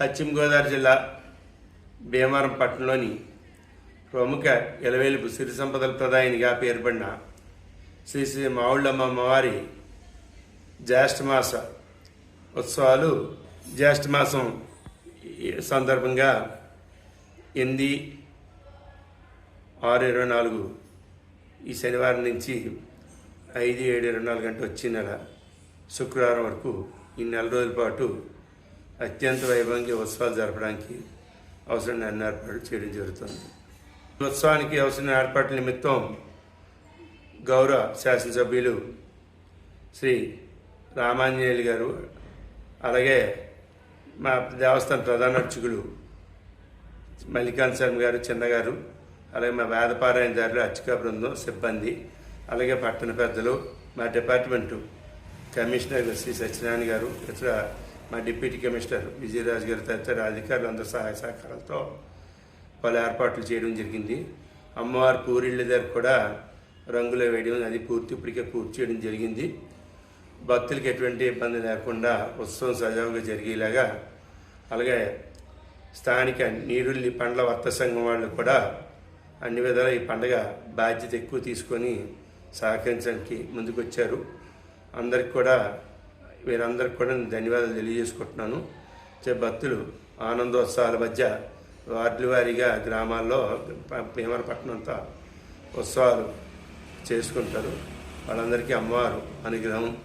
పశ్చిమ గోదావరి జిల్లా భీమవరం పట్టణంలోని ప్రముఖ ఎలవేలుపు సిరి సంపదల ప్రదాయినిగా పేర్పడిన శ్రీ శ్రీ మావుళ్ళమ్మ అమ్మవారి జ్యేష్ఠమాస ఉత్సవాలు జ్యేష్ఠమాసం సందర్భంగా ఎనిమిది ఆరు ఇరవై నాలుగు ఈ శనివారం నుంచి ఐదు ఏడు ఇరవై నాలుగు గంట వచ్చే నెల శుక్రవారం వరకు ఈ నెల రోజుల పాటు అత్యంత వైభవంగా ఉత్సవాలు జరపడానికి అవసరమైన అన్ని ఏర్పాట్లు చేయడం జరుగుతుంది. ఉత్సవానికి అవసరమైన ఏర్పాట్ల నిమిత్తం గౌరవ శాసనసభ్యులు శ్రీ రామాంజనేయులు గారు అలాగే మా దేవస్థాన ప్రధాన అర్చకులు మల్లికాంత్ శర్మ గారు చిన్నగారు అలాగే మా వేదపారాయణదారులు అర్చక బృందం సిబ్బంది అలాగే పట్టణ పెద్దలు మా డిపార్ట్మెంటు కమిషనర్ శ్రీ సత్యనారాయణ గారు ఇతర మా డిప్యూటీ కమిషనర్ విజయరాజ్ గారి తదితర అధికారులు అందరి సహాయ సహకారాలతో పలు ఏర్పాట్లు చేయడం జరిగింది. అమ్మవారి పూరిళ్ళ దగ్గర కూడా రంగులు వేయడం అది పూర్తి ఇప్పటికే పూర్తి చేయడం జరిగింది. భక్తులకు ఎటువంటి ఇబ్బంది లేకుండా ఉత్సవం సజావుగా జరిగేలాగా అలాగే స్థానిక నీరుల్లి పండ్ల వర్త సంఘం వాళ్ళు కూడా అన్ని విధాల ఈ పండగ బాధ్యత ఎక్కువ తీసుకొని సహకరించడానికి ముందుకొచ్చారు. అందరికి కూడా వీరందరికి కూడా నేను ధన్యవాదాలు తెలియజేసుకుంటున్నాను. చే భక్తులు ఆనందోత్సవాల మధ్య వార్డుల వారీగా గ్రామాల్లో భీమరపట్నం అంతా ఉత్సవాలు చేసుకుంటారు. వాళ్ళందరికీ అమ్మవారు అనుగ్రహం.